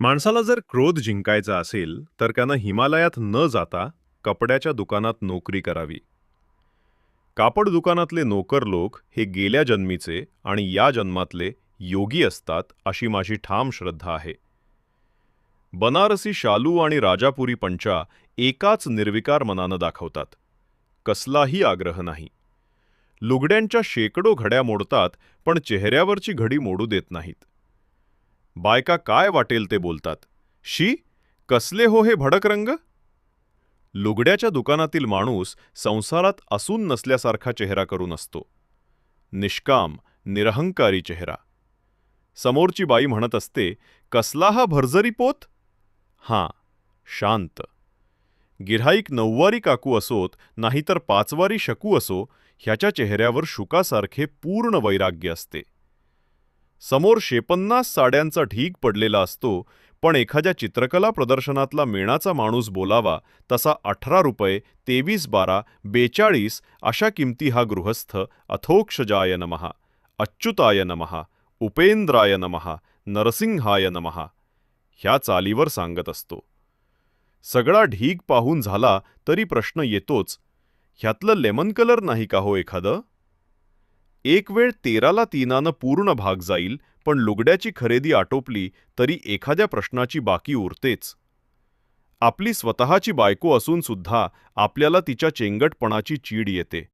माणसाला जर क्रोध जिंकायचा असेल तर त्यानं हिमालयात न जाता कपड्याच्या दुकानात नोकरी करावी. कापड दुकानातले नोकर लोक हे गेल्या जन्मीचे आणि या जन्मातले योगी असतात अशी माझी ठाम श्रद्धा आहे. बनारसी शालू आणि राजापुरी पंचा एकाच निर्विकार मनानं दाखवतात. कसलाही आग्रह नाही. लुगड्यांच्या शेकडो घड्या मोडतात पण चेहऱ्यावरची घडी मोडू देत नाहीत. बायका काय वाटेल ते बोलतात. शी कसले हो हे भडक रंग? लुगड्याच्या दुकानातील माणूस संसारात असून नसल्यासारखा चेहरा करून असतो. निष्काम निरहंकारी चेहरा. समोरची बाई म्हणत असते कसला हा भरजरी पोत? हां शांत. गिऱ्हाईक नऊवारी काकू असोत नाहीतर पाचवारी शकू असो ह्याच्या चेहऱ्यावर शुकासारखे पूर्ण वैराग्य असते. समोर शेपन्नास साड्यांचा ढीग पडलेला असतो पण एखाद्या चित्रकला प्रदर्शनातला मेणाचा माणूस बोलावा तसा अठरा रुपये तेवीस बारा बेचाळीस अशा किमती हा गृहस्थ अथोक्षजाय नमहा अच्युताय नमहा उपेंद्राय नमहा नरसिंहाय नमहा ह्या चालीवर सांगत असतो. सगळा ढीग पाहून झाला तरी प्रश्न येतोच ह्यातलं लेमन कलर नाही का हो एखादं? एक वेळ तेराला तीनानं पूर्ण भाग जाईल पण लुगड्याची खरेदी आटोपली तरी एखाद्या प्रश्नाची बाकी उरतेच. आपली स्वतःची बायको असून सुद्धा आपल्याला तिच्या चेंगटपणाची चीड येते.